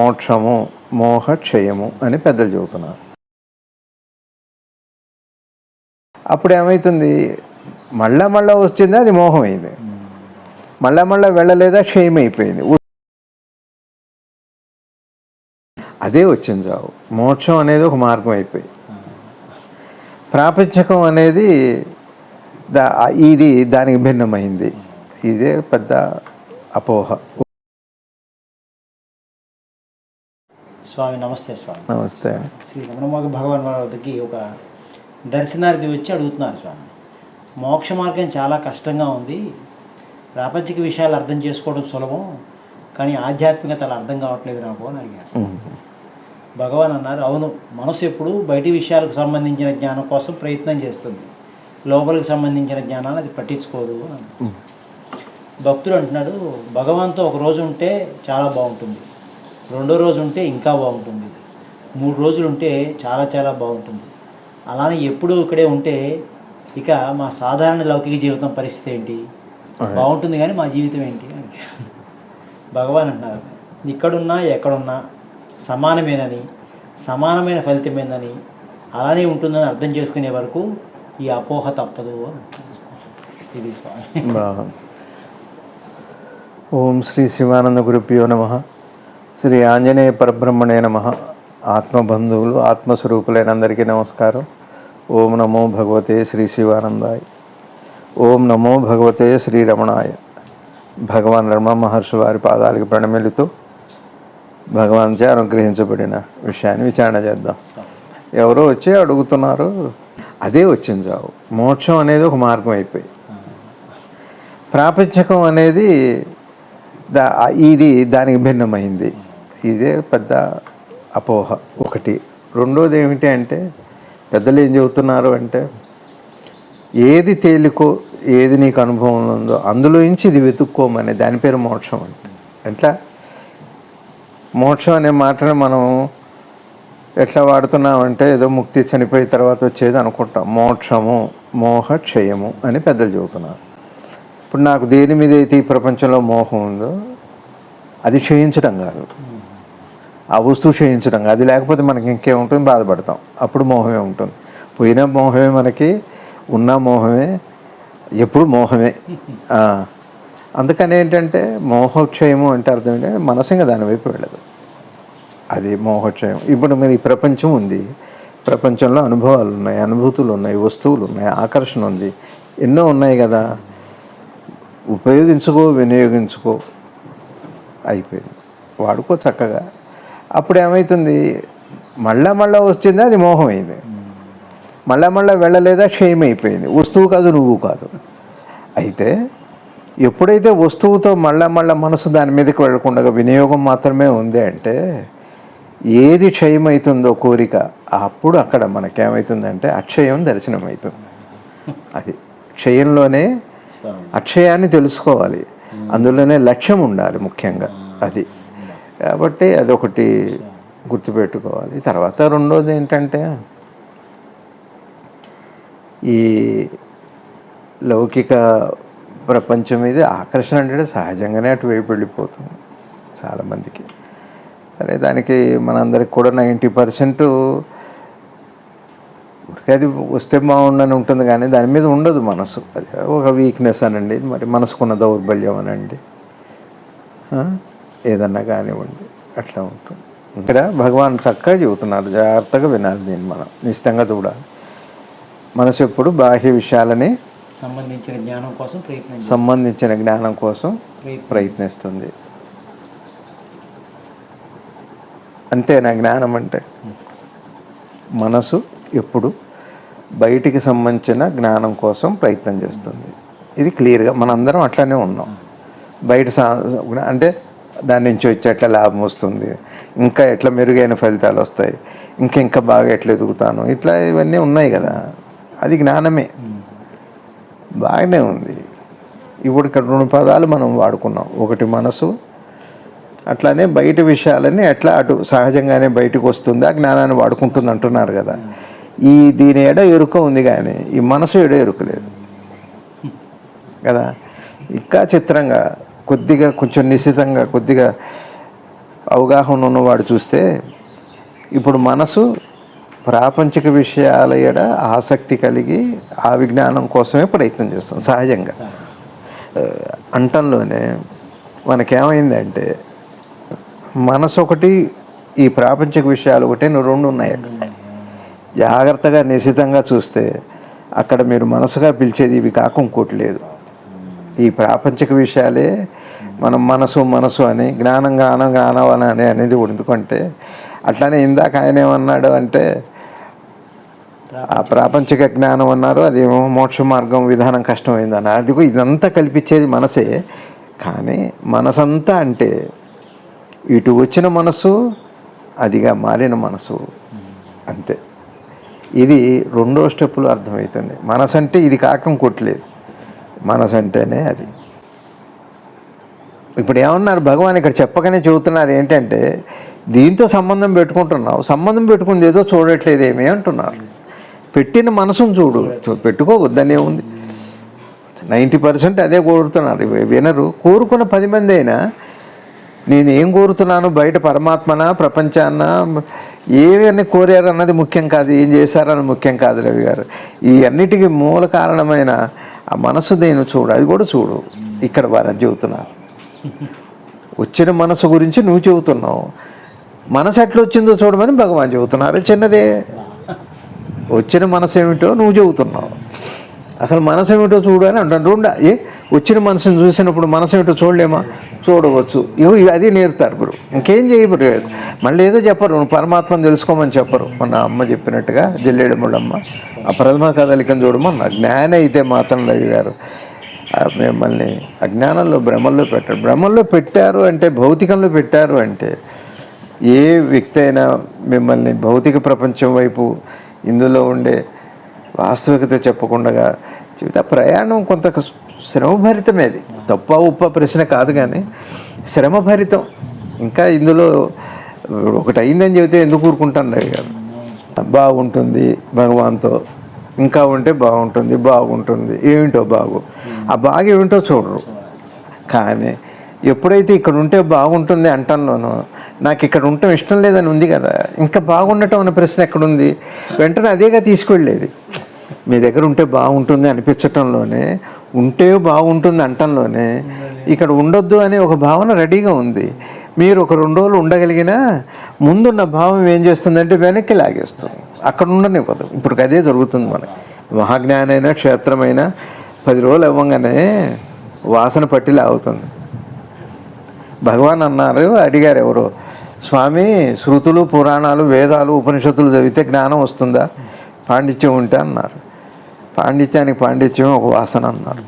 మోక్షము మోహ క్షయము అని పెద్దలు చెబుతున్నారు. అప్పుడు ఏమవుతుంది మళ్ళా మళ్ళా వచ్చింది అది మోహం అయింది మళ్ళా మళ్ళా వెళ్ళలేదా క్షయం అయిపోయింది అదే వచ్చింది చావు. మోక్షం అనేది ఒక మార్గం అయిపోయి. ప్రాపంచకం అనేది దా ఇది దానికి భిన్నమైంది. ఇదే పెద్ద అపోహ. స్వామి నమస్తే స్వామి. నమస్తే. శ్రీ రమణమోగ భగవాన్ వారి వద్దకి ఒక దర్శనార్థి వచ్చి అడుగుతున్నారు స్వామి. మోక్ష మార్గం చాలా కష్టంగా ఉంది. ప్రాపంచిక విషయాలు అర్థం చేసుకోవడం సులభం. కానీ ఆధ్యాత్మికత అలా అర్థం కావట్లేదు నాకు అని అడిగారు. భగవాన్ అన్నారు అవును మనసు ఎప్పుడు బయటి విషయాలకు సంబంధించిన జ్ఞానం కోసం ప్రయత్నం చేస్తుంది. లోపలికి సంబంధించిన జ్ఞానాన్ని అది పట్టించుకోదు అని. భక్తుడు అంటున్నాడు భగవాన్తో ఒక రోజు ఉంటే చాలా బాగుంటుంది. రెండో రోజు ఉంటే ఇంకా బాగుంటుంది. మూడు రోజులు ఉంటే చాలా చాలా బాగుంటుంది. అలానే ఎప్పుడూ ఇక్కడే ఉంటే ఇక మా సాధారణ లౌకిక జీవితం పరిస్థితి ఏంటి? బాగుంటుంది కానీ మా జీవితం ఏంటి? భగవాన్ అంటున్నారు. ఇక్కడున్నా ఎక్కడున్నా సమానమేనని సమానమైన ఫలితమేనని అలానే ఉంటుందని అర్థం చేసుకునే వరకు ఈ అపోహ తప్పదు. ఇది స్వామి. ఓం శ్రీ శివానంద గురుభ్యో నమ. శ్రీ ఆంజనేయ పరబ్రహ్మణే నమ. ఆత్మబంధువులు ఆత్మస్వరూపులైన అందరికీ నమస్కారం. ఓం నమో భగవతే శ్రీ శివానందాయ. ఓం నమో భగవతే శ్రీ రమణాయ. భగవాన్ రమణ మహర్షి వారి పాదాలకు ప్రణమిలుతూ భగవాన్చే అనుగ్రహించబడిన విషయాన్ని విచారణ చేద్దాం. ఎవరో వచ్చి అడుగుతున్నారు అదే వచ్చింది చావు. మోక్షం అనేది ఒక మార్గం అయిపోయి. ప్రాపంచకం అనేది దా ఇది దానికి భిన్నమైంది. ఇదే పెద్ద అపోహ ఒకటి. రెండోది ఏమిటి అంటే పెద్దలు ఏం చెబుతున్నారు అంటే ఏది తేలికో ఏది నీకు అనుభవంలో ఉందో అందులో నుంచి ఇది వెతుక్కోమని దాని పేరు మోక్షం అంటే. ఎట్లా? మోక్షం అనే మాటను మనం ఎట్లా వాడుతున్నామంటే ఏదో ముక్తి చనిపోయిన తర్వాత వచ్చేది అనుకుంటాం. మోక్షము మోహ క్షయము అని పెద్దలు చెబుతున్నారు. ఇప్పుడు నాకు దేని మీద అయితే ఈ ప్రపంచంలో మోహం ఉందో అది క్షయించడం కాదు. ఆ వస్తువు క్షయించడం అది లేకపోతే మనకి ఇంకేముంటుంది బాధపడతాం. అప్పుడు మోహమే ఉంటుంది. పోయిన మోహమే మనకి ఉన్న మోహమే ఎప్పుడు మోహమే. అందుకని ఏంటంటే మోహక్షయము అంటే అర్థం ఏంటంటే మనసు ఇంకా దాని వైపు వెళ్ళదు. అది మోహక్షయం ఇప్పుడు మరి ఈ ప్రపంచం ఉంది. ప్రపంచంలో అనుభవాలు ఉన్నాయి అనుభూతులు ఉన్నాయి వస్తువులు ఉన్నాయి ఆకర్షణ ఉంది. ఎన్నో ఉన్నాయి కదా. ఉపయోగించుకో వినియోగించుకో. అయిపోయింది. వాడుకో చక్కగా. అప్పుడు ఏమవుతుంది మళ్ళా మళ్ళా వచ్చింది అది మోహం అయింది మళ్ళా మళ్ళా వెళ్ళలేదా? క్షయం అయిపోయింది వస్తువు కాదు నువ్వు కాదు. అయితే ఎప్పుడైతే వస్తువుతో మళ్ళా మళ్ళా మనసు దాని మీదకి వెళ్ళకుండా వినియోగం మాత్రమే ఉంది అంటే ఏది క్షయం అవుతుందో కోరిక అప్పుడు అక్కడ మనకేమవుతుందంటే అక్షయం దర్శనం అవుతుంది అది క్షయంలోనే అక్షయాన్ని తెలుసుకోవాలి. అందులోనే లక్ష్యం ఉండాలి ముఖ్యంగా. అది. కాబట్టి అదొకటి గుర్తుపెట్టుకోవాలి. తర్వాత రెండోది ఏంటంటే ఈ లౌకిక ప్రపంచం మీద ఆకర్షణ అంటే సహజంగానే అటువైపు వెళ్ళిపోతుంది చాలామందికి. సరే దానికి మనందరికి కూడా నైంటీ పర్సెంట్ అది వస్తే బాగుండని ఉంటుంది కానీ దాని మీద ఉండదు మనసు. అది ఒక వీక్నెస్ అనండి. మరి మనసుకున్న దౌర్బల్యం అనండి. ఏదన్నా కానివ్వండి అట్లా ఉంటుంది ఇక్కడ భగవాన్ చక్కగా చెబుతున్నారు జాగ్రత్తగా వినాలి దీన్ని మనం నిశ్చితంగా చూడాలి. మనసు ఎప్పుడు బాహ్య విషయాలని సంబంధించిన జ్ఞానం కోసం ప్రయత్నం. సంబంధించిన జ్ఞానం కోసం ప్రయత్నం. ప్రయత్నిస్తుంది. అంతేనా జ్ఞానం అంటే? మనసు ఎప్పుడు బయటికి సంబంధించిన జ్ఞానం కోసం ప్రయత్నం చేస్తుంది. ఇది క్లియర్గా మనందరం అట్లానే ఉన్నాం. బయట అంటే దాని నుంచి వచ్చి ఎట్లా లాభం వస్తుంది? ఇంకా ఎట్లా మెరుగైన ఫలితాలు వస్తాయి? ఇంకా ఇంకా బాగా ఎట్లా ఎదుగుతాను? ఇట్లా ఇవన్నీ ఉన్నాయి కదా. అది జ్ఞానమే. బాగానే ఉంది. ఇప్పుడు ఇక్కడ రెండు పదాలు మనం వాడుకున్నాం. ఒకటి మనసు అట్లానే బయట విషయాలని ఎట్లా అటు సహజంగానే బయటకు వస్తుంది ఆ జ్ఞానాన్ని వాడుకుంటుంది అంటున్నారు కదా. ఈ దీని ఎడ ఎరుక ఉంది కానీ ఈ మనసు ఎడ ఎరుకలేదు కదా? ఇంకా చిత్రంగా కొద్దిగా కొంచెం నిశ్చితంగా కొద్దిగా అవగాహన ఉన్నవాడు చూస్తే ఇప్పుడు మనసు ప్రాపంచిక విషయాల ఎడ ఆసక్తి కలిగి ఆ విజ్ఞానం కోసమే ప్రయత్నం చేస్తాం సహజంగా. అంటంలోనే మనకేమైందంటే మనసు ఒకటి ఈ ప్రాపంచిక విషయాలు ఒకటి రెండు ఉన్నాయి అక్కడ. జాగ్రత్తగా నిశితంగా చూస్తే అక్కడ మీరు మనసుగా పిలిచేది ఇవి కాక ఇంకోటి లేదు. ఈ ప్రాపంచిక విషయాలే మనం మనసు మనసు అని జ్ఞానం జ్ఞానం జ్ఞానం అని అనేది ఎందుకంటే అట్లానే ఇందాక ఆయన ఏమన్నాడు అంటే ఆ ప్రాపంచిక జ్ఞానం అన్నారు అది మోక్ష మార్గం విధానం కష్టమైంది అన్నారు అది ఇదంతా కల్పించేది మనసే. కానీ మనసంతా అంటే ఇటు వచ్చిన మనసు అదిగా మారిన మనసు. అంతే. ఇది రెండో స్టెప్పులు అర్థమవుతుంది. మనసు అంటే ఇది కాకం కొట్టలేదు. మనసు అంటేనే అది. ఇప్పుడు ఏమన్నారు? భగవాన్ ఇక్కడ చెప్పకనే చెబుతున్నారు ఏంటంటే దీంతో సంబంధం పెట్టుకుంటున్నావు సంబంధం పెట్టుకుంది ఏదో చూడట్లేదు ఏమీ అంటున్నారు. పెట్టిన మనసును చూడు పెట్టుకోవద్దనే ఉంది నైంటీ పర్సెంట్ అదే కోరుతున్నారు వినరు. కోరుకున్న పది మంది అయినా నేను ఏం కోరుతున్నాను? బయట పరమాత్మన ప్రపంచాన్న? ఏవన్నీ కోరారు అన్నది ముఖ్యం కాదు ఏం చేశారన్నది ముఖ్యం కాదు రవి గారు. ఈ అన్నిటికీ మూల కారణమైన ఆ మనసు దేని చూడు అది కూడా చూడు. ఇక్కడ వారు చెబుతున్నారు. వచ్చిన మనసు గురించి నువ్వు చెబుతున్నావు. మనసు ఎట్లా వచ్చిందో చూడమని భగవాన్ చెబుతున్నారు. చిన్నదే. వచ్చిన మనసు ఏమిటో నువ్వు చెబుతున్నావు. అసలు మనసు ఏమిటో చూడు అని అంటాను ఏ? వచ్చిన మనసుని చూసినప్పుడు మనసు ఏమిటో చూడలేమా? చూడవచ్చు. ఇగో ఇవి అది నేర్పుతారు గురు ఇంకేం చేయబరు మళ్ళీ ఏదో చెప్పరు. నువ్వు పరమాత్మను తెలుసుకోమని చెప్పరు. మన అమ్మ చెప్పినట్టుగా జల్లేడు ఆ ప్రథమ కదలికను చూడమన్న జ్ఞానం అయితే మాత్రం రవి గారు. ఆ మిమ్మల్ని అజ్ఞానంలో భ్రమల్లో పెట్టారు. భ్రమల్లో పెట్టారు అంటే భౌతికంలో పెట్టారు అంటే ఏ వ్యక్తి అయినా మిమ్మల్ని భౌతిక ప్రపంచం వైపు ఇందులో ఉండే వాస్తవికత చెప్పకుండా చెబితే ప్రయాణం కొంత శ్రమభరితమే అది. తప్ప ఉప్ప ప్రశ్న కాదు కానీ శ్రమభరితం. ఇంకా ఇందులో ఒకటి అయిందని చెబితే ఎందుకు ఊరుకుంటాను రవి గారు? బాగుంటుంది భగవాన్తో. ఇంకా ఉంటే బాగుంటుంది బాగుంటుంది. ఏమిటో బాగు? ఆ బాగు ఏమిటో చూడరు. కానీ ఎప్పుడైతే ఇక్కడ ఉంటే బాగుంటుంది అంటంలోనో నాకు ఇక్కడ ఉండటం ఇష్టం లేదని ఉంది కదా. ఇంకా బాగుండటం అనే ప్రశ్న ఎక్కడుంది? వెంటనే అదేగా తీసుకెళ్ళేది. మీ దగ్గర ఉంటే బాగుంటుంది అనిపించటంలోనే ఉంటే బాగుంటుంది అంటంలోనే ఇక్కడ ఉండొద్దు అనే ఒక భావన రెడీగా ఉంది. మీరు ఒక రెండు రోజులు ఉండగలిగినా ముందున్న భావం ఏం చేస్తుందంటే వెనక్కి లాగేస్తుంది. అక్కడ ఉండనివ్వదు. ఇప్పుడు అదే జరుగుతుంది మనకి. మహాజ్ఞానైనా క్షేత్రమైనా పది రోజులు ఇవ్వగానే వాసన పట్టి లాగుతుంది. భగవాన్ అన్నారు అడిగారు ఎవరు స్వామి శృతులు పురాణాలు వేదాలు ఉపనిషత్తులు చదివితే జ్ఞానం వస్తుందా? పాండిత్యం ఉంటే అన్నారు. పాండిత్యానికి పాండిత్యం ఒక వాసన అన్నారు.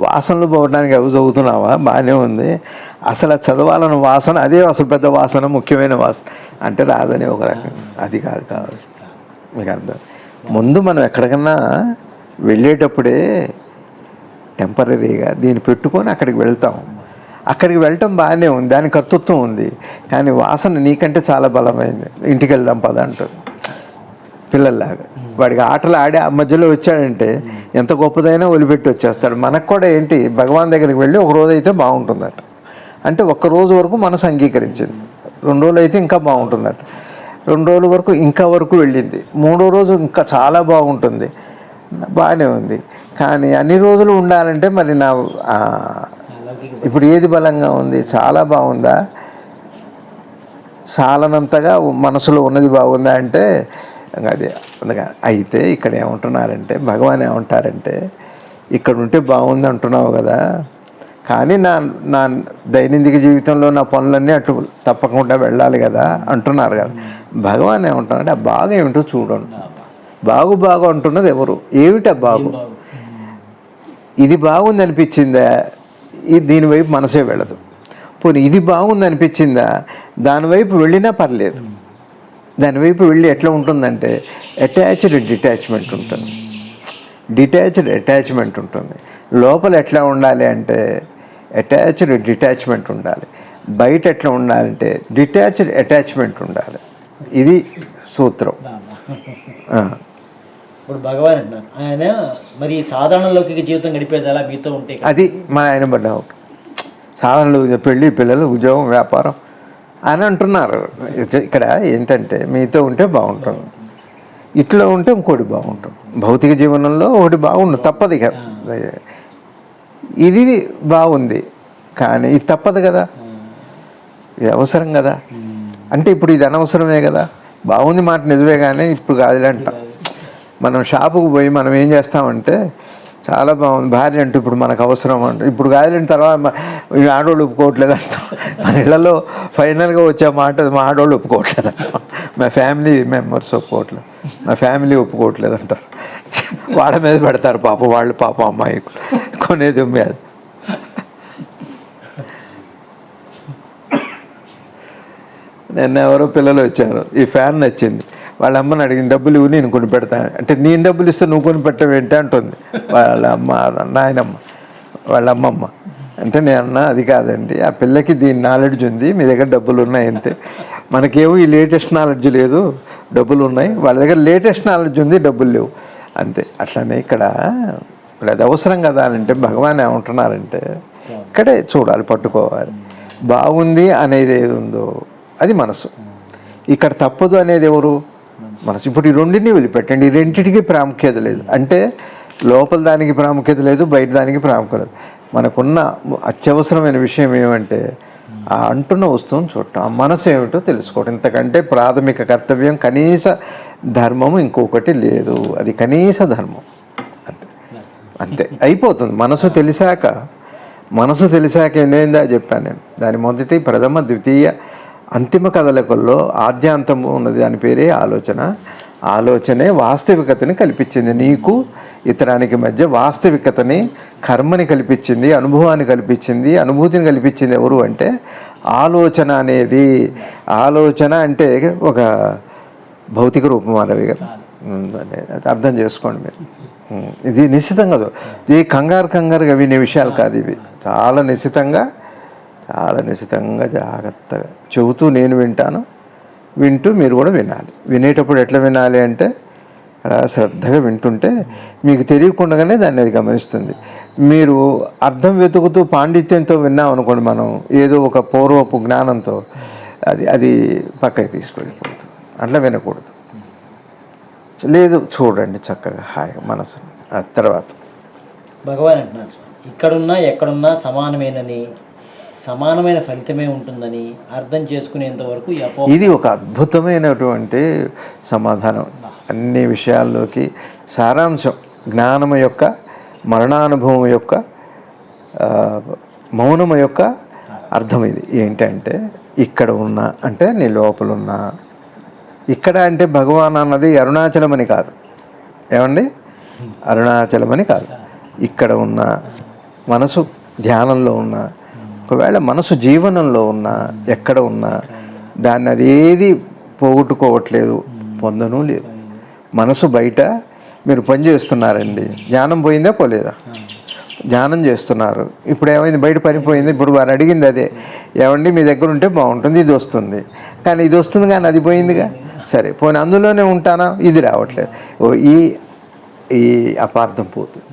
వాసనలు పోవడానికి అవి చదువుతున్నావా? బాగానే ఉంది. అసలు అది చదవాలన్న వాసన అదే అసలు పెద్ద వాసన ముఖ్యమైన వాసన. అంటే రాదని ఒక రకం. అది కాదు కాదు. మీకు అర్థం. ముందు మనం ఎక్కడికన్నా వెళ్ళేటప్పుడే టెంపరీగా దీన్ని పెట్టుకొని అక్కడికి వెళ్తాం. అక్కడికి వెళ్ళటం బాగానే ఉంది. దాని కర్తృత్వం ఉంది. కానీ వాసన నీకంటే చాలా బలమైంది. ఇంటికి వెళ్దాం పద అంటారు పిల్లల్లాగా. వాడికి ఆటలు ఆడి ఆ మధ్యలో వచ్చాడంటే ఎంత గొప్పదైనా వదిలిపెట్టి వచ్చేస్తాడు. మనకు కూడా ఏంటి భగవాన్ దగ్గరికి వెళ్ళి ఒక రోజు అయితే బాగుంటుందట. అంటే ఒక్క రోజు వరకు మనసు అంగీకరించింది. రెండు రోజులు అయితే ఇంకా బాగుంటుందట. రెండు రోజుల వరకు ఇంకా వరకు వెళ్ళింది. మూడో రోజు ఇంకా చాలా బాగుంటుంది. బాగానే ఉంది. కానీ అన్ని రోజులు ఉండాలంటే మరి నా ఇప్పుడు ఏది బలంగా ఉంది? చాలా బాగుందా? చాలనంతగా మనసులో ఉన్నది బాగుందా అంటే అది. అందుక- అయితే ఇక్కడ ఏమంటున్నారంటే భగవాన్ ఏమంటారంటే ఇక్కడ ఉంటే బాగుంది అంటున్నావు కదా. కానీ నా నా దైనందిక జీవితంలో నా పనులన్నీ అటు తప్పకుండా వెళ్ళాలి కదా అంటున్నారు కదా. భగవాన్ ఏమంటున్నారంటే ఆ బాగా ఏమిటో చూడండి. బాగు బాగు అంటున్నది ఎవరు? ఏమిటా బాగు? ఇది బాగుంది అనిపించిందా? ఇది దీని వైపు మనసే వెళ్ళదు. పోనీ ఇది బాగుంది అనిపించిందా? దానివైపు వెళ్ళినా పర్లేదు. దాని వైపు వెళ్ళి ఎట్లా ఉంటుందంటే అటాచ్డ్ డిటాచ్మెంట్ ఉంటుంది. డిటాచ్డ్ అటాచ్మెంట్ ఉంటుంది. లోపల ఎట్లా ఉండాలి అంటే అటాచ్డ్ డిటాచ్మెంట్ ఉండాలి. బయట ఎట్లా ఉండాలంటే డిటాచ్డ్ అటాచ్మెంట్ ఉండాలి. ఇది సూత్రం. ఇప్పుడు భగవాన్ అంటున్నారు. ఆయన మరి సాధారణ లౌకిక జీవితం గడిపేది అలా మీతో ఉంటే. అది మా ఆయన డౌట్ సాధనలు పెళ్ళి పిల్లలు ఉద్యోగం వ్యాపారం అని అంటున్నారు. ఇక్కడ ఏంటంటే మీతో ఉంటే బాగుంటుంది. ఇట్లా ఉంటే ఇంకోటి బాగుంటుంది. భౌతిక జీవనంలో ఒకటి బాగుండు తప్పదు కదా ఇది బాగుంది కానీ ఇది తప్పదు కదా. ఇది అవసరం కదా. అంటే ఇప్పుడు ఇది అనవసరమే కదా. బాగుంది మాట నిజమే కానీ ఇప్పుడు కాదులే అంటాం. మనం షాపుకు పోయి మనం ఏం చేస్తామంటే చాలా బాగుంది. భార్య అంటే ఇప్పుడు మనకు అవసరం అంటే. ఇప్పుడు కాదులేని తర్వాత ఆడవాళ్ళు ఒప్పుకోవట్లేదు అంట మన ఇళ్ళలో ఫైనల్గా వచ్చే మాట మా ఆడవాళ్ళు ఒప్పుకోవట్లేదు మా ఫ్యామిలీ మెంబర్స్ ఒప్పుకోవట్లేదు మా ఫ్యామిలీ ఒప్పుకోవట్లేదు అంటారు వాళ్ళ మీద పెడతారు పాప వాళ్ళు పాప అమ్మాయి కొనేది మీద నిన్న ఎవరో పిల్లలు వచ్చారు. ఈ ఫ్యాన్ నచ్చింది. వాళ్ళ అమ్మని అడిగిన డబ్బులు ఇవ్వు నేను కొని పెడతాను అంటే నేను డబ్బులు ఇస్తే నువ్వు కొని పెట్టవేంటి అంటుంది. వాళ్ళ అమ్మ నాయనమ్మ వాళ్ళ అమ్మమ్మ అంటే నేను అన్నా అది కాదండి. ఆ పిల్లకి దీని నాలెడ్జ్ ఉంది మీ దగ్గర డబ్బులు ఉన్నాయి అంతే. మనకేమో ఈ లేటెస్ట్ నాలెడ్జ్ లేదు డబ్బులు ఉన్నాయి. వాళ్ళ దగ్గర లేటెస్ట్ నాలెడ్జ్ ఉంది డబ్బులు లేవు. అంతే. అట్లనే ఇక్కడ ఇప్పుడు అది అవసరం కదా అని అంటే భగవాన్ ఏమంటున్నారంటే ఇక్కడే చూడాలి పట్టుకోవాలి. బాగుంది అనేది ఏది ఉందో అది మనసు. ఇక్కడ తప్పదు అనేది ఎవరు? మనసు. ఇప్పుడు ఈ రెండింటిని వదిలిపెట్టండి. ఈ రెండింటికి ప్రాముఖ్యత లేదు. అంటే లోపల దానికి ప్రాముఖ్యత లేదు బయట దానికి ప్రాముఖ్యత లేదు. మనకున్న అత్యవసరమైన విషయం ఏమంటే ఆ అంటున్న వస్తువును చూడటం ఆ మనసు ఏమిటో తెలుసుకోవటం. ఇంతకంటే ప్రాథమిక కర్తవ్యం కనీస ధర్మము ఇంకొకటి లేదు. అది కనీస ధర్మం. అంతే. అంతే. అయిపోతుంది. మనసు తెలిసాక మనసు తెలిసాక ఏందా చెప్పాను నేను. దాని మొదటి ప్రథమ ద్వితీయ అంతిమ కదలికల్లో ఆద్యాంతము ఉన్నది దాని పేరే ఆలోచన. ఆలోచనే వాస్తవికతని కల్పించింది. నీకు ఇతరానికి మధ్య వాస్తవికతని కర్మని కల్పించింది అనుభవాన్ని కల్పించింది అనుభూతిని కల్పించింది ఎవరు అంటే ఆలోచన అనేది. ఆలోచన అంటే ఒక భౌతిక రూపం రవి గారు. అర్థం చేసుకోండి మీరు. ఇది నిశ్చితంగా ఇది కంగారు కంగారుగా వినే విషయాలు కాదు ఇవి. చాలా నిశ్చితంగా చాలా నిశ్చితంగా జాగ్రత్తగా. చెబుతూ నేను వింటాను వింటూ మీరు కూడా వినాలి. వినేటప్పుడు ఎట్లా వినాలి అంటే అలా శ్రద్ధగా వింటుంటే మీకు తెలియకుండానే దాన్ని అది గమనిస్తుంది. మీరు అర్థం వెతుకుతూ పాండిత్యంతో విన్నాం అనుకోండి మనం ఏదో ఒక పూర్వపు జ్ఞానంతో అది అది పక్కకి తీసుకెళ్ళిపోతుంది. అట్లా వినకూడదు. లేదు చూడండి చక్కగా హాయిగా మనసు ఆ తర్వాత. భగవాన్ అంటున్నారు ఇక్కడున్నా ఎక్కడున్నా సమానమేనని సమానమైన ఫలితమే ఉంటుందని అర్థం చేసుకునేంత వరకు ఇది ఒక అద్భుతమైనటువంటి సమాధానం. అన్ని విషయాల్లోకి సారాంశం జ్ఞానం యొక్క మరణానుభవం యొక్క మౌనం మౌనము యొక్క అర్థం ఇది. ఏంటంటే ఇక్కడ ఉన్న అంటే నీ లోపలున్నా. ఇక్కడ అంటే భగవాన్ అన్నది అరుణాచలం అని కాదు. ఏమండి? అరుణాచలం అని కాదు. ఇక్కడ ఉన్న మనసు ధ్యానంలో ఉన్న ఒకవేళ మనసు జీవనంలో ఉన్నా ఎక్కడ ఉన్నా దాన్ని అదేది పోగొట్టుకోవట్లేదు పొందను లేదు. మనసు బయట మీరు పని చేస్తున్నారండి. ధ్యానం పోయిందా పోలేదా? ధ్యానం చేస్తున్నారు. ఇప్పుడు ఏమైంది? బయట పనిపోయింది ఇప్పుడు వారు అడిగింది అదే. ఏమండి? మీ దగ్గర ఉంటే బాగుంటుంది ఇది వస్తుంది. కానీ ఇది వస్తుంది కానీ అది పోయిందిగా? సరే పోనీ అందులోనే ఉంటానా? ఇది రావట్లేదు. ఓ ఈ ఈ అపార్థం పోతుంది.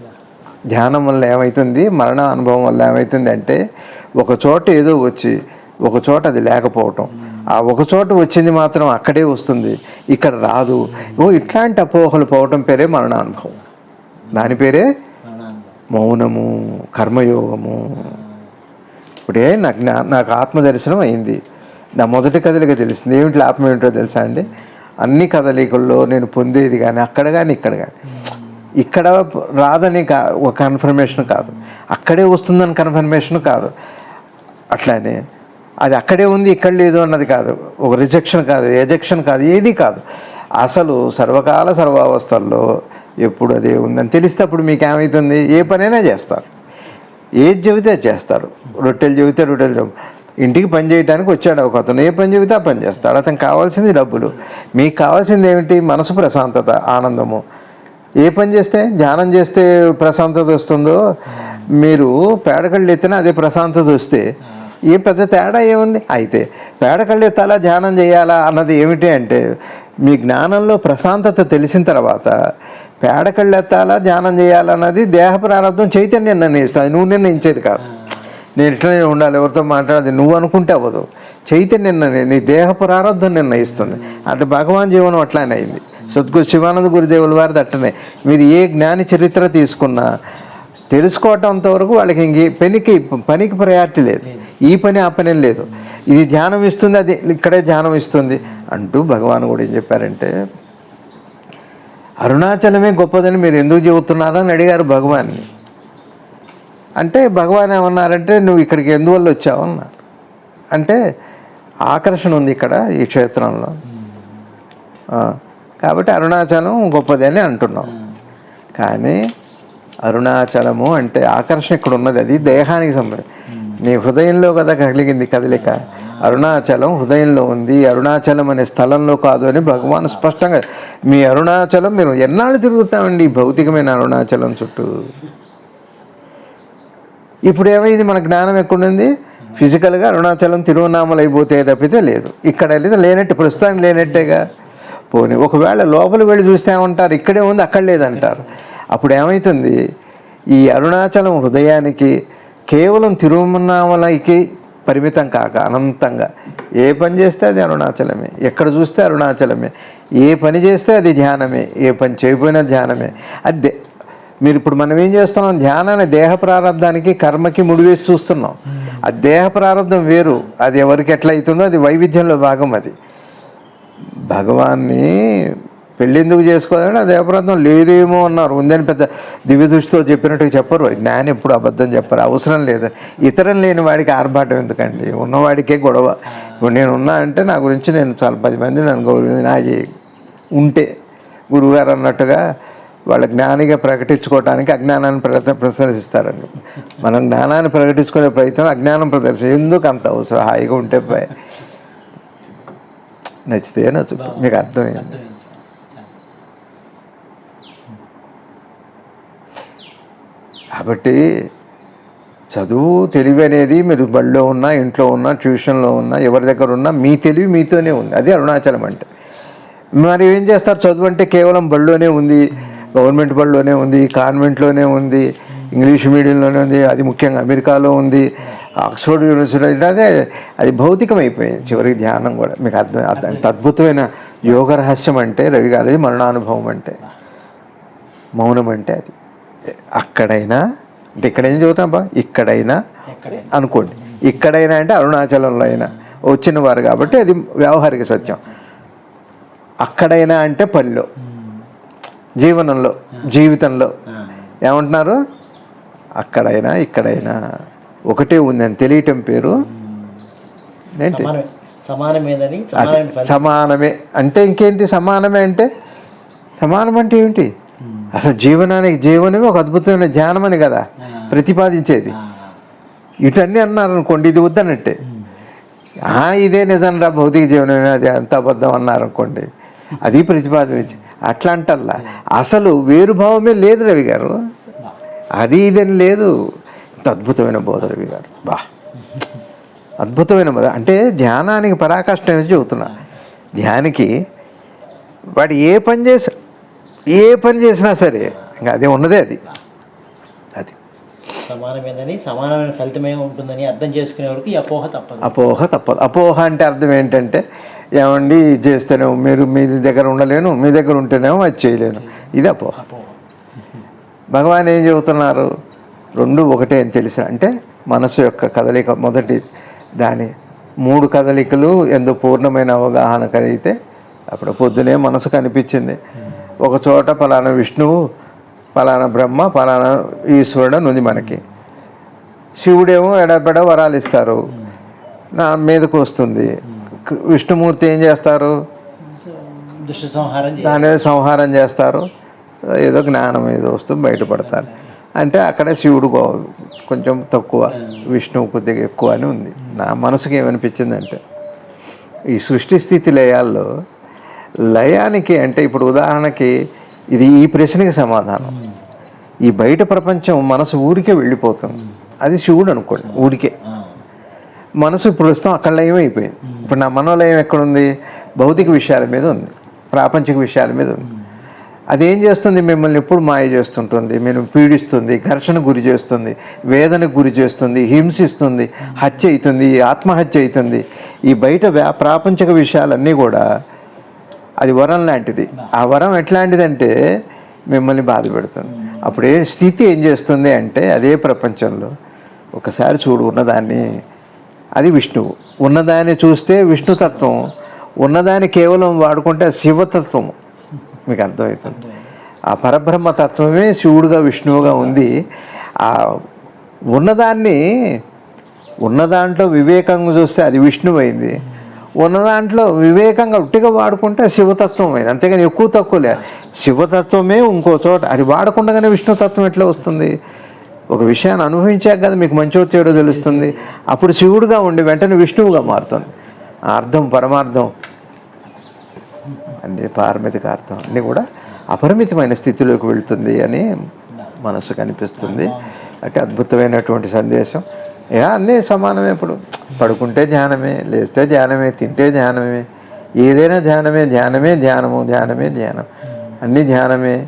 ధ్యానం వల్ల ఏమవుతుంది మరణ అనుభవం వల్ల ఏమవుతుంది అంటే ఒక చోట ఏదో వచ్చి ఒక చోట అది లేకపోవటం. ఆ ఒక చోట వచ్చింది మాత్రం అక్కడే వస్తుంది. ఇక్కడ రాదు. ఓ ఇట్లాంటి అపోహలు పోవటం పేరే మరణానుభవం. దాని పేరే మౌనము కర్మయోగము. ఇప్పుడే నాకు జ్ఞా- నాకు ఆత్మ దర్శనం అయింది. నా మొదటి కదలిక తెలిసింది. ఏమిటి లాభం ఏమిటో తెలుసా అండి? అన్ని కదలికల్లో నేను పొందేది కానీ అక్కడ కానీ ఇక్కడ కానీ ఇక్కడ రాదని కా ఒక కన్ఫర్మేషన్ కాదు. అక్కడే వస్తుందని కన్ఫర్మేషన్ కాదు. అట్లానే అది అక్కడే ఉంది ఇక్కడ లేదు అన్నది కాదు. ఒక రిజెక్షన్ కాదు ఎజెక్షన్ కాదు ఏది కాదు. అసలు సర్వకాల సర్వావస్థల్లో ఎప్పుడు అదే ఉందని తెలిస్తే అప్పుడు మీకు ఏమవుతుంది ఏ పనైనా చేస్తారు. ఏది చెబితే చేస్తారు. రొట్టెలు చెబితే రొట్టెలు చెబు ఇంటికి పని చేయడానికి వచ్చాడు ఒక అతను. ఏ పని చెబితే ఆ పని చేస్తాడు. అతనికి కావాల్సింది డబ్బులు. మీకు కావాల్సింది ఏమిటి? మనసు ప్రశాంతత ఆనందము. ఏ పని చేస్తే? ధ్యానం చేస్తే ప్రశాంతత వస్తుందో? మీరు పేడకళ్ళు ఎత్తినా అదే ప్రశాంతత వస్తే ఏ పెద్ద తేడా ఏముంది? అయితే పేడకళ్ళు ఎత్తాలా ధ్యానం చేయాలా అన్నది ఏమిటి అంటే మీ జ్ఞానంలో ప్రశాంతత తెలిసిన తర్వాత పేడకళ్ళు ఎత్తాలా ధ్యానం చేయాలన్నది దేహ ప్రారంభం చైతన్యం నిర్ణయిస్తుంది. నువ్వు నిర్ణయించేది కాదు. నేను ఇట్లనే ఉండాలి ఎవరితో మాట్లాడదు నువ్వు అనుకుంటే అవ్వదు. చైతన్యం నిర్ణయం నీ దేహ ప్రారంభం నిర్ణయిస్తుంది. అంటే భగవాన్ జీవనం అట్లానే అయింది. సద్గురు శివానంద గురుదేవుల వారిది అట్టనే మీరు ఏ జ్ఞాని చరిత్ర తీసుకున్నా తెలుసుకోవటంత వరకు వాళ్ళకి ఇంక పనికి పనికి ప్రయారిటీ లేదు. ఈ పని ఆ పని లేదు. ఇది ధ్యానం ఇస్తుంది అది ఇక్కడే ధ్యానం ఇస్తుంది అంటూ భగవాన్ కూడా ఏం చెప్పారంటే అరుణాచలమే గొప్పదని మీరు ఎందుకు చెబుతున్నారని అడిగారు భగవాన్ని. అంటే భగవాన్ ఏమన్నారంటే నువ్వు ఇక్కడికి ఎందువల్ల వచ్చావు? అన్నారు. అంటే ఆకర్షణ ఉంది ఇక్కడ ఈ క్షేత్రంలో. కాబట్టి అరుణాచలం గొప్పది అని అంటున్నాం. కానీ అరుణాచలము అంటే ఆకర్షణ ఇక్కడ ఉన్నది అది దేహానికి సంబంధం నీ హృదయంలో కదా కలిగింది కదలిక. అరుణాచలం హృదయంలో ఉంది. అరుణాచలం అనే స్థలంలో కాదు అని భగవాన్ స్పష్టంగా మీ అరుణాచలం మీరు ఎన్నాళ్ళు తిరుగుతామండి భౌతికమైన అరుణాచలం చుట్టూ? ఇప్పుడు ఏమైంది? మన జ్ఞానం ఎక్కడుంది? ఫిజికల్గా అరుణాచలం తిరువనామలు అయిపోతే తప్పితే లేదు. ఇక్కడ లేదా లేనట్టు ప్రస్తుతానికి లేనట్టేగా. పోనీ ఒకవేళ లోపల వెళ్ళి చూస్తే ఏమంటారు? ఇక్కడే ఉంది అక్కడ లేదంటారు. అప్పుడు ఏమవుతుంది ఈ అరుణాచలం హృదయానికి కేవలం తిరుమలకి పరిమితం కాక అనంతంగా. ఏ పని చేస్తే అది అరుణాచలమే? ఎక్కడ చూస్తే అరుణాచలమే? ఏ పని చేస్తే అది ధ్యానమే? ఏ పని చేయకపోయినా ధ్యానమే. అది దే- మీరు ఇప్పుడు మనం ఏం చేస్తున్నాం? ధ్యానాన్ని దేహ ప్రారంధానికి కర్మకి ముడివేసి చూస్తున్నాం. ఆ దేహ ప్రారంధం వేరు. అది ఎవరికి ఎట్లా అవుతుందో అది వైవిధ్యంలో భాగం అది. భగవాన్ని పెళ్ళెందుకు చేసుకోవాలని ఆ దేవప్రాంతం లేదేమో అన్నారు. ఉందని పెద్ద దివ్య దృష్టితో చెప్పినట్టు చెప్పరు. జ్ఞాని ఎప్పుడు అబద్ధం చెప్పరు. అవసరం లేదు. ఇతరం లేని వాడికి ఆర్భాటం ఎందుకండి? ఉన్నవాడికే గొడవ. ఇప్పుడు నేను ఉన్నా అంటే నా గురించి నేను చాలా పది మంది నన్ను గౌరవ నాకు ఉంటే గురువుగారు అన్నట్టుగా వాళ్ళ జ్ఞానిగా ప్రకటించుకోవడానికి అజ్ఞానాన్ని ప్రయత్నం ప్రదర్శిస్తారండి. మనం జ్ఞానాన్ని ప్రకటించుకునే ప్రయత్నం అజ్ఞానం ప్రదర్శన ఎందుకు అంత అవసరం? హాయిగా ఉంటే పై నచ్చితే నచ్చు. మీకు అర్థమైంది? కాబట్టి చదువు తెలివి అనేది మీరు బడిలో ఉన్నా ఇంట్లో ఉన్నా ట్యూషన్లో ఉన్నా ఎవరి దగ్గర ఉన్నా మీ తెలివి మీతోనే ఉంది. అది అరుణాచలం అంటే. మరి ఏం చేస్తారు? చదువు అంటే కేవలం బడిలోనే ఉంది గవర్నమెంట్ బడిలోనే ఉంది కాన్వెంట్లోనే ఉంది ఇంగ్లీష్ మీడియంలోనే ఉంది అది ముఖ్యంగా అమెరికాలో ఉంది ఆక్స్ఫర్డ్ యూనివర్సిటీ అదే అది భౌతికమైపోయింది. చివరికి ధ్యానం కూడా. మీకు అర్థం అద్భుతమైన యోగ రహస్యం అంటే రవి గారిది మరణానుభవం అంటే మౌనం అంటే అది. అక్కడైనా అంటే ఇక్కడ ఏం చదువుతాం బా? ఇక్కడైనా అనుకోండి. ఇక్కడైనా అంటే అరుణాచలంలో అయినా. వచ్చిన వారు కాబట్టి అది వ్యావహారిక సత్యం. అక్కడైనా అంటే పనిలో జీవనంలో జీవితంలో. ఏమంటున్నారు? అక్కడైనా ఇక్కడైనా. ఒకటే ఉంది అని తెలియటం పేరు. ఏంటి? సమానమే. అంటే ఇంకేంటి సమానమే అంటే? సమానం అంటే ఏమిటి అసలు జీవనానికి జీవనమే ఒక అద్భుతమైన ధ్యానం అని కదా ప్రతిపాదించేది. ఇటన్నీ అన్నారు అనుకోండి ఇది వద్దన్నట్టే. ఆ, ఇదే నిజం రా భౌతిక జీవనమే అది అంత అబద్ధం అన్నారు అనుకోండి అది ప్రతిపాదించి. అట్లా అంటల్లా అసలు వేరుభావమే లేదు రవి గారు. అది ఇదని లేదు. ఇంత అద్భుతమైన బోధ రవి గారు. బా. అద్భుతమైన బోధ. అంటే ధ్యానానికి పరాకాష్ట అనేది చెబుతున్నా. ధ్యానికి వాడు ఏ పని చేసి ఏ పని చేసినా సరే ఇంకా అదే ఉన్నదే అది. అది. సమానమేదని సమానమైన ఫలితమే ఉంటుందని అర్థం చేసుకునే వరకు అపోహ తప్పదు. అపోహ తప్పదు. అపోహ అంటే అర్థం ఏంటంటే ఏమండి చేస్తేనేమో మీరు మీ దగ్గర ఉండలేను మీ దగ్గర ఉంటేనేమో అది చేయలేను. ఇది అపోహ. అపోహ. భగవాన్ ఏం చెబుతున్నారు? రెండు ఒకటే అని తెలిసి అంటే మనసు యొక్క కదలిక మొదటి దాని మూడు కదలికలు ఎందు పూర్ణమైన అవగాహన కలిగితే అప్పుడు పొద్దునే మనసు కనిపించింది. ఒక చోట పలానా విష్ణువు పలానా బ్రహ్మ పలానా ఈశ్వరుడు అని ఉంది మనకి. శివుడేమో ఎడబెడ వరాలు ఇస్తారు. నా మీదకు వస్తుంది. విష్ణుమూర్తి ఏం చేస్తారు? దాని సంహారం చేస్తారు. ఏదో జ్ఞానం ఏదో వస్తూ బయటపడతారు. అంటే అక్కడ శివుడు కొంచెం తక్కువ విష్ణువు కొద్దిగా ఎక్కువ అని ఉంది. నా మనసుకి ఏమనిపించిందంటే ఈ సృష్టి స్థితి లయాల్లో లయానికి అంటే ఇప్పుడు ఉదాహరణకి ఇది ఈ ప్రశ్నకి సమాధానం. ఈ బయట ప్రపంచం మనసు ఊరికే వెళ్ళిపోతుంది. అది శివుడు అనుకోండి ఊరికే. మనసు ఇప్పుడు ప్రస్తుతం అక్కడ లయం అయిపోయింది. ఇప్పుడు నా మనోలయం ఎక్కడుంది? భౌతిక విషయాల మీద ఉంది. ప్రాపంచిక విషయాల మీద ఉంది. అదేం చేస్తుంది? మిమ్మల్ని ఎప్పుడు మాయ చేస్తుంటుంది. మేము పీడిస్తుంది ఘర్షణ గురి చేస్తుంది వేదనకు గురి చేస్తుంది హింసిస్తుంది హత్య అవుతుంది ఆత్మహత్య అవుతుంది. ఈ బయట వ్యా ప్రాపంచిక విషయాలన్నీ కూడా అది వరం లాంటిది. ఆ వరం ఎట్లాంటిదంటే మిమ్మల్ని బాధ పెడుతుంది. అప్పుడు ఏ స్థితి ఏం చేస్తుంది అంటే అదే ప్రపంచంలో ఒకసారి చూడు ఉన్నదాన్ని అది విష్ణువు. ఉన్నదాన్ని చూస్తే విష్ణుతత్వం ఉన్నదాన్ని కేవలం వాడుకుంటే శివతత్వం మీకు అర్థమవుతుంది. ఆ పరబ్రహ్మ తత్వమే శివుడుగా విష్ణువుగా ఉంది. ఆ ఉన్నదాన్ని ఉన్నదాంట్లో వివేకంగా చూస్తే అది విష్ణువు అయింది ఉన్న దాంట్లో వివేకంగా ఉట్టిగా వాడుకుంటే శివతత్వం అయింది అంతేగాని ఎక్కువ తక్కువ లేదు శివతత్వమే ఇంకో చోట. అది వాడకుండానే విష్ణుతత్వం ఎట్లా వస్తుంది? ఒక విషయాన్ని అనుభవించాక కదా మీకు మంచి వచ్చేడో తెలుస్తుంది. అప్పుడు శివుడుగా ఉండి వెంటనే విష్ణువుగా మారుతుంది. ఆ అర్థం పరమార్థం. అన్ని పారమితిక అర్థం అన్నీ కూడా అపరిమితమైన స్థితిలోకి వెళ్తుంది అని మనసు కనిపిస్తుంది అంటే అద్భుతమైనటువంటి సందేశం. యా అన్నీ సమానమే ఇప్పుడు. పడుకుంటే ధ్యానమే లేస్తే ధ్యానమే తింటే ధ్యానమే ఏదైనా ధ్యానమే ధ్యానమే ధ్యానము ధ్యానమే ధ్యానం. అన్నీ ధ్యానమే.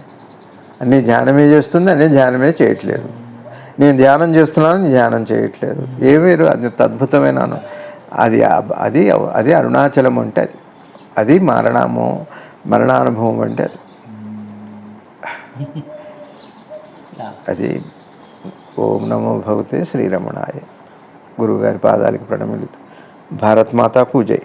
అన్నీ ధ్యానమే చేస్తుంది అన్నీ ధ్యానమే చేయట్లేదు. నేను ధ్యానం చేస్తున్నాను ధ్యానం చేయట్లేదు. ఏమేరు అది అద్భుతమైన అది అది అది అరుణాచలం అంటే అది. అది మరణము మరణానుభవం అంటే అది. అది ఓం నమో భగవతే శ్రీరమణాయ గురువుగారి పాదాలకు ప్రణమిలుతూ భారత్ మాతాకు జై